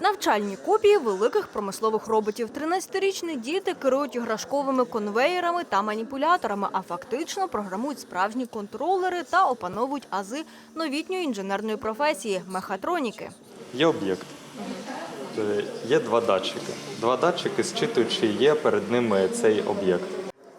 Навчальні копії великих промислових роботів. 13-річні діти керують іграшковими конвеєрами та маніпуляторами, а фактично програмують справжні контролери та опановують ази новітньої інженерної професії мехатроніки. Є об'єкт. Е, Є два датчики. Два датчики зчитують, чи є перед ними цей об'єкт.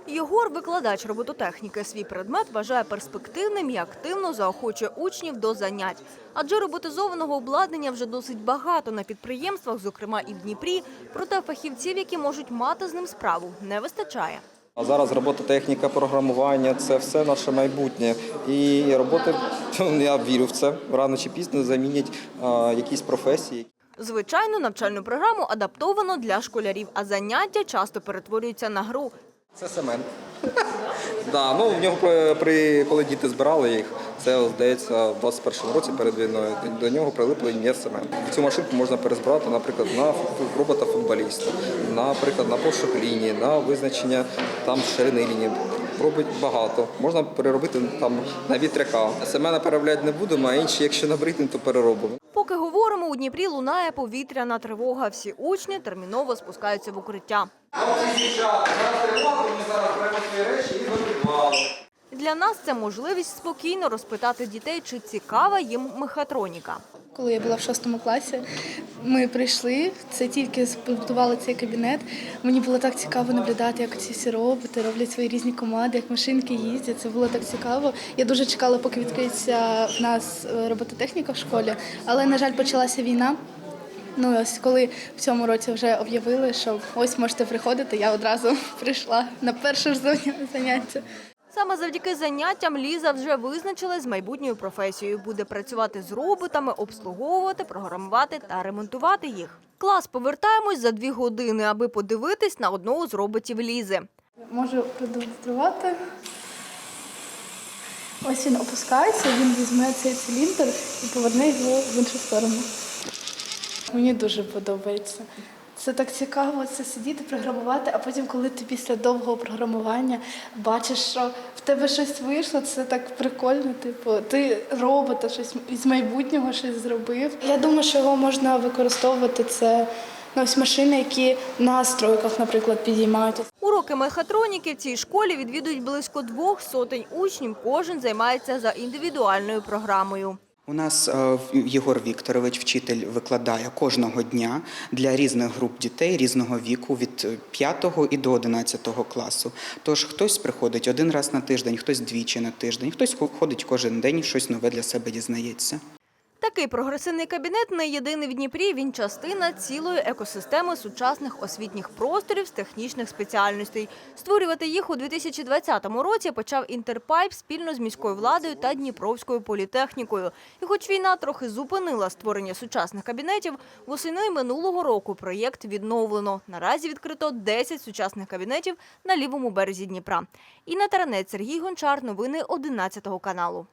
Єгор, викладач робототехніки, свій предмет вважає перспективним і активно заохочує учнів до занять. Адже роботизованого обладнання вже досить багато на підприємствах, зокрема і в Дніпрі. Проте фахівців, які можуть мати з ним справу, не вистачає. А зараз робототехніка, програмування це все наше майбутнє. І роботи, я вірю в це, рано чи пізно замінять якісь професії. Звичайно, навчальну програму адаптовано для школярів, а заняття часто перетворюються на гру. Це Семен. Да, ну, в нього при, коли діти збирали їх, це здається в 21-му році перед війною. До нього прилипло ім'я Семен. Цю машинку можна перезбирати, наприклад, на робота футболіста, наприклад, на пошук лінії, на визначення там ширини лінії. Робить багато. Можна переробити там на вітряка. Семена переробляти не будемо, а інші, якщо набридне, то переробимо. Поки говоримо, у Дніпрі лунає повітряна тривога. Всі учні терміново спускаються в укриття. Для нас це можливість спокійно розпитати дітей, чи цікава їм мехатроніка. Коли я була в шостому класі, ми прийшли, це тільки збудували цей кабінет. Мені було так цікаво наблюдати, як ці всі роботи роблять свої різні команди, як машинки їздять. Це було так цікаво. Я дуже чекала, поки відкриється в нас е, робототехніка в школі, але, на жаль, почалася війна. Ну, ось коли в цьому році вже об'явили, що ось можете приходити, я одразу прийшла на перше ж заняття. Саме завдяки заняттям Ліза вже визначилась з майбутньою професією. Буде працювати з роботами, обслуговувати, програмувати та ремонтувати їх. Клас повертаємось за дві години, аби подивитись на одного з роботів Лізи. Можу продемонструвати. Ось він опускається, він візьме цей циліндр і поверне його в іншу сторону. Мені дуже подобається. Це так цікаво, це сидіти, програмувати, а потім, коли ти після довгого програмування бачиш, що в тебе щось вийшло, це так прикольно. Типу, ти робота щось із майбутнього щось зробив. Я думаю, що його можна використовувати це ну, ось машини, які на стройках, наприклад, підіймають. Уроки мехатроніки в цій школі відвідують близько двох сотень учнів. Кожен займається за індивідуальною програмою. У нас е, Єгор Вікторович, вчитель, викладає кожного дня для різних груп дітей різного віку від 5 і до 11 класу. Тож хтось приходить один раз на тиждень, хтось двічі на тиждень, хтось ходить кожен день щось нове для себе дізнається. Такий прогресивний кабінет не єдиний в Дніпрі. Він частина цілої екосистеми сучасних освітніх просторів з технічних спеціальностей. Створювати їх у 2020 році почав Інтерпайп спільно з міською владою та Дніпровською політехнікою. І хоч війна трохи зупинила створення сучасних кабінетів, восени минулого року проєкт відновлено. Наразі відкрито 10 сучасних кабінетів на лівому березі Дніпра. Інна Таранець, Сергій Гончар. Новини 11 каналу.